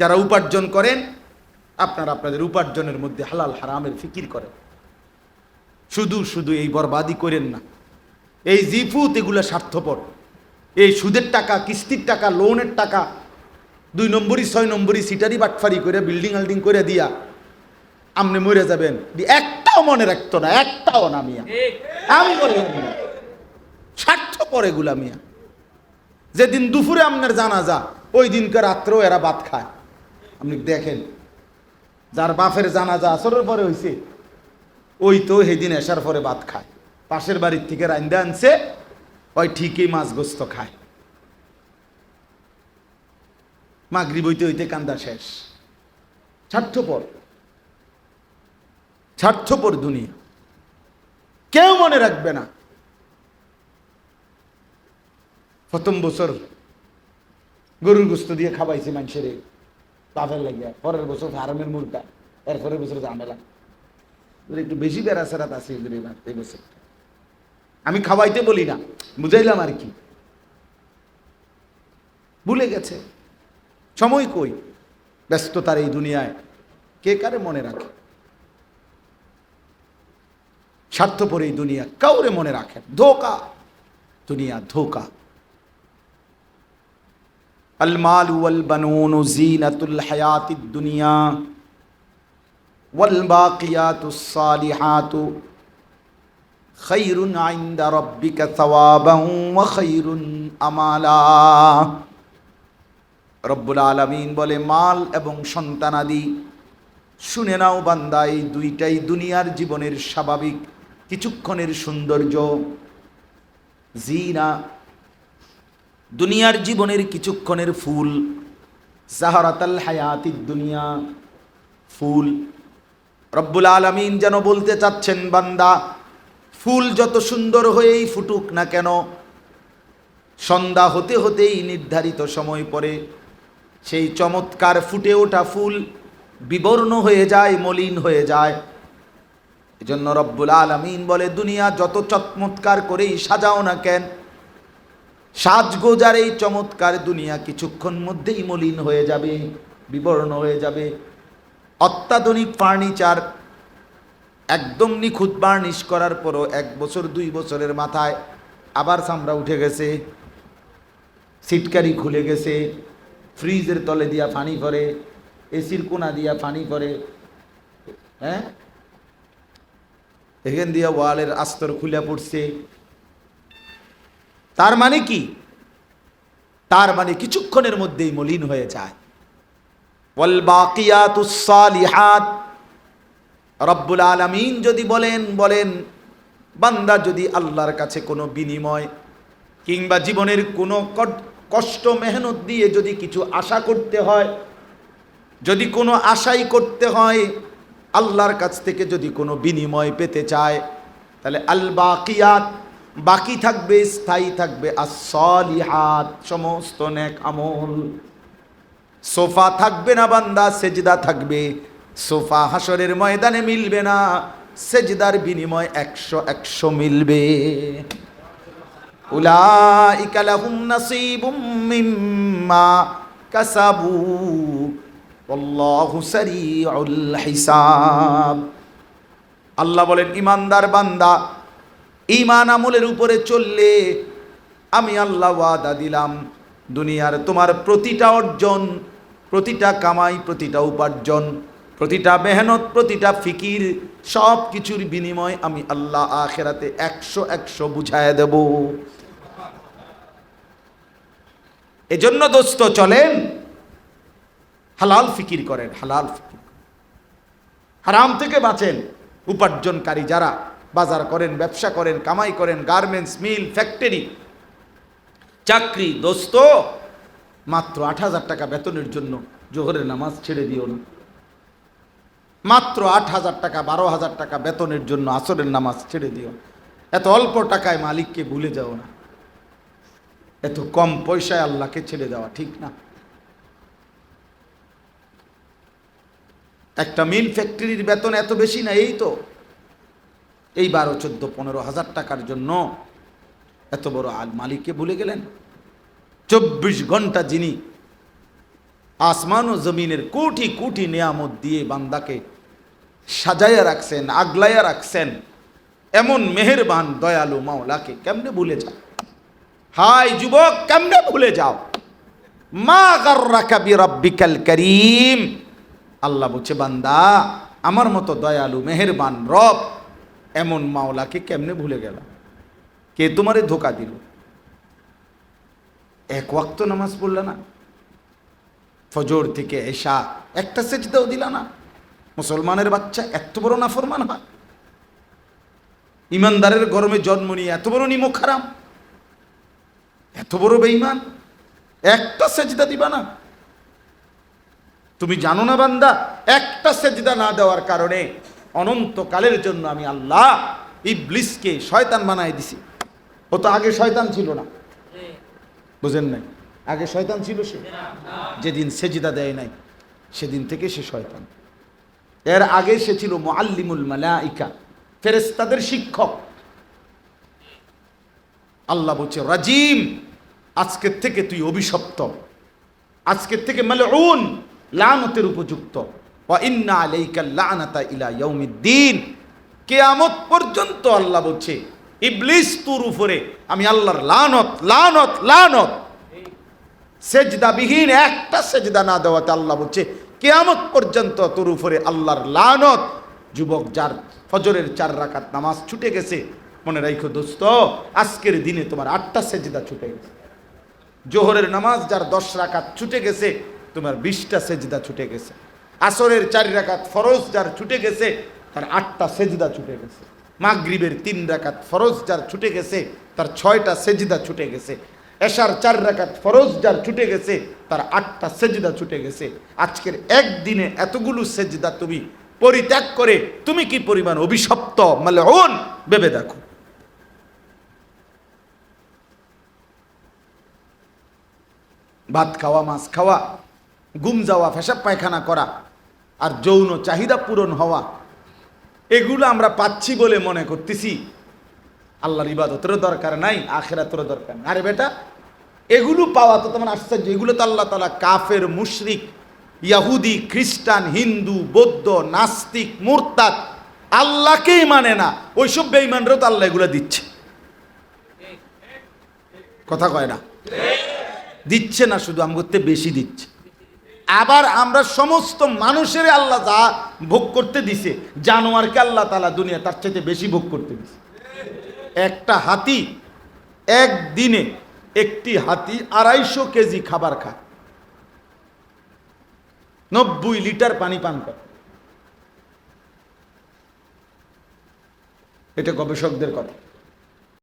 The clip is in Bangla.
যারা উপার্জন করেন, আপনারা আপনাদের উপার্জনের মধ্যে হালাল হারামের ফিকির করেন। শুধু শুধু এই বরবাদি করেন না। এই জিফুত এগুলো স্বার্থপর। এই সুদের টাকা, কিস্তির টাকা, লোনের টাকা, দুই নম্বরই, ছয় নম্বরই সিটারি বাটফারি করে, বিল্ডিং আল্ডিং করে দিয়া আপনি মরে যাবেন। একটাও মনে রাখতো না, একটাও না মিয়া। আমি স্বার্থপর এগুলা মিয়া। যেদিন দুপুরে আপনার জানাজা, ওই দিনকে রাত্রেও এরা ভাত খায়। আপনি দেখেন, যার বাপের জানাজা আসরের পরে হয়েছে ওই তো সেদিন এসার পরে ভাত খায়। পাশের বাড়ির থেকে রান্দা আনছে, ওই ঠিকই মাছ গোস্ত খায়। মাগরি বইতে হইতে কান্দা শেষ। স্বার্থপর। স্বার্থপর দুনিয়া। কেউ মনে রাখবে না। প্রথম বছর গরুর গোস্ত দিয়ে খাবাইছে মানুষের। বাপের লাগিয়া। পরের বছর ফার্মের মুরগা এরপরের বছর ঝামেলা। একটু বেশি বেড়া সেরাত আছে এদের এই বছর। আমি খাওয়াইতে বলি না, বুঝাইলাম আর কি। ভুলে গেছে। সময় কই? ব্যস্ততার এই দুনিয়ায়। কে কারে মনে রাখে? স্বার্থপর এই দুনিয়া কাউরে মনে রাখে ধোকা। দুনিয়া ধোকা। المال والبنون زينة الحياة الدنيا والباقيات الصالحات خير عند ربك ثوابا وخير আমালা রব্বুল আলমিন বলে মাল এবং সন্তানাদি শুনে নাও বান্দা এই দুইটাই দুনিয়ার জীবনের স্বাভাবিক কিছুক্ষণের সৌন্দর্য জিনা দুনিয়ার জীবনের কিছুক্ষণের ফুল, জাহরাতাল হায়াতি দুনিয়া, ফুল। রব্বুল আলমিন যেন বলতে চাচ্ছেন, বান্দা, ফুল যত সুন্দর হয়েই ফুটুক না কেন, সন্ধ্যা হতে হতেই নির্ধারিত সময় পরে সেই চমৎকার ফুটে ওঠা ফুল বিবর্ণ হয়ে যায়, মলিন হয়ে যায়। এজন্য রব্বুল আলমিন বলে, দুনিয়া যত চমৎকার করেই সাজাও না কেন সাজগোজার এই চমৎকার দুনিয়া কিছুক্ষণ মধ্যেই মলিন হয়ে যাবে, বিবর্ণ হয়ে যাবে। অত্যাধুনিক ফার্নিচার একদম নিখুঁত বার্নিশ করার পরও এক বছর, দুই বছরের মাথায় আবার চামড়া উঠে গেছে সিটকারি খুলে গেছে, ফ্রিজের তলে দিয়া ফানি করে এসির কোনা দিয়া ফানি করে হ্যাঁ? এখান দিয়া ওয়ালের আস্তর খুলে পড়ছে। তার মানে কি? তার মানে কিছুক্ষণের মধ্যেই মলিন হয়ে যায়। রব্বুল আলামিন যদি বলেন বলেন, বান্দা যদি আল্লাহর কাছে কোনো বিনিময় কিংবা জীবনের কোনো কষ্ট, মেহনত দিয়ে যদি কিছু আশা করতে হয়, যদি কোনো আশাই করতে হয়, আল্লাহর কাছ থেকে যদি কোনো বিনিময় পেতে চায়, তাহলে আল বাকিয়াত বাকি থাকবে, স্থায়ী থাকবে। আসলিহাত সমস্ত নেক আমল। সোফা থাকবে না বান্দা, সেজদা থাকবে। সোফা হাসরের ময়দানে মিলবে না, সেজদার বিনিময় একশো একশো মিলবে। আল্লাহ বলেন, ইমানদার বান্দা ইমান আমলের উপরে চললে আমি আল্লাহ ওয়াদা দিলাম, দুনিয়ার তোমার প্রতিটা অর্জন, প্রতিটা কামাই, প্রতিটা উপার্জন, প্রতিটা মেহনত, প্রতিটা ফিকির সব কিছুর বিনিময় আমি আল্লাহ আখেরাতে একশো একশো বুঝায় দেব। এজন্য দোস্ত চলেন, হালাল ফিকির করেন, হালাল ফিকির হারাম থেকে বাঁচেন, উপার্জনকারী যারা বাজার করেন, ব্যবসা করেন, কামাই করেন গার্মেন্টস মিল ফ্যাক্টরি চাকরি, দোস্ত, মাত্র আট হাজার টাকা বেতনের জন্য জোহরের নামাজ ছেড়ে দিও না। মাত্র আট হাজার টাকা বারো হাজার টাকা বেতনের জন্য আসরের নামাজ ছেড়ে দিও। এত অল্প টাকায় মালিককে ভুলে যাও না। এত কম পয়সায় আল্লাহকে ছেড়ে দেওয়া ঠিক না। একটা মিল ফ্যাক্টরির বেতন এত বেশি না, এই তো। এই বারো চোদ্দ, পনেরো হাজার টাকার জন্য এত বড় আল মালিককে ভুলে গেলেন। চব্বিশ ঘণ্টা যিনি আসমান ও জমিনের কোটি কোটি নিয়ামত দিয়ে বান্দাকে সাজাইয়া রাখছেন, আগলাইয়া রাখছেন, এমন মেহেরবান, দয়ালু মাওলাকে কেমনে ভুলে যাও? হাই যুবক, কেমনে ভুলে যাও? মা গার্রাকা বিরাব্বিকাল করিম। আল্লাহ বলছে, বান্দা, আমার মতো দয়ালু, মেহেরবান রব এমন মাওলাকে কেমনে ভুলে গেল কে তোমারে ধোকা দিল? এক ওয়াক্ত নামাজ পড়লে না? ফজর থেকে এশা একটা সেজদাও দিলা না? মুসলমানের বাচ্চা এত বড় নাফরমান হয়। ইমানদারের গরমে জন্ম নিয়ে এত বড় নিমক খারাম এত বড় বেঈমান। একটা সেজদা দিবা না? তুমি জানো না বান্দা, একটা সেজদা না দেওয়ার কারণে অনন্তকালের জন্য আমি আল্লাহ ইবলিসকে শয়তান বানাই দিছি। ও তো আগে শয়তান ছিল না। বুঝেন নাই? আগে শয়তান ছিল সে? যেদিন সেজিদা দেয় নাই, সেদিন থেকে সে শয়তান। এর আগে সে ছিল মুআল্লিমুল মালাইকা, ফেরেশতাদের শিক্ষক। আল্লাহ বলছে, রাজিম আজকের থেকে তুই অভিশপ্ত। আজকের থেকে মালউন, লানতের উপযুক্ত। কিয়ামত পর্যন্ত আল্লাহ বলছে, ইবলিস তোর উপরে আমি আল্লাহর লানত লানত লানত সেজদাবিহীন একটা সেজদা না দেওয়াতে আল্লাহ বলছে, কেয়ামত পর্যন্ত তোর উপরে আল্লাহর লানত যুবক যার ফজরের চার রাকাত নামাজ ছুটে গেছে, মনে রাখো দোস্ত, আজকের দিনে তোমার আটটা সেজদা ছুটে গেছে। জোহরের নামাজ যার দশ রাকাত ছুটে গেছে, তোমার বিশটা সেজদা ছুটে গেছে। আসরের চার রাকাত ফরজ যার ছুটে গেছে, তার আটটা সেজদা ছুটে গেছে। মাগরিবের তিন রাকাত ফরজ যার ছুটে গেছে, তার ছয়টা সেজদা ছুটে গেছে। এশার চার রাকাত ফরজ যার ছুটে গেছে, তার আটটা সেজদা ছুটে গেছে। আজকের একদিনে এতগুলো সেজদা তুমি পরিত্যাগ করে তুমি কি পরিমাণ অভিশপ্ত মালউন ভেবে দেখো। ভাত খাওয়া, মাছ খাওয়া গুম যাওয়া, ফেসাব পায়খানা করা আর যৌন চাহিদা পূরণ হওয়া, এগুলো আমরা পাচ্ছি বলে মনে করতেছি। আল্লাহর ইবাদতেরও দরকার নাই, আখেরাতেরও দরকার নাই। আরে বেটা, এগুলো পাওয়া তো তোমার আশ্চর্য। এগুলো তো আল্লাহ তালা কাফের, মুশরিক, ইয়াহুদি, খ্রিস্টান, হিন্দু, বৌদ্ধ, নাস্তিক, মুরতাদ, আল্লাহকেই মানে না। ওইসব বেইমানরাও তো আল্লাহ এগুলো দিচ্ছে। কথা কয় না? দিচ্ছে না শুধু আমগতে বেশি দিচ্ছে। আবার আমরা সমস্ত মানুষের আল্লাহ যা ভোগ করতে দিছে, জানোয়ারকে আল্লাহ তালা দুনিয়া তার চাইতে বেশি ভোগ করতে দিছে। একটা হাতি একদিনে একটি হাতি আড়াইশো কেজি খাবার খায়। নব্বই লিটার পানি পান করে। এটা গবেষকদের কথা।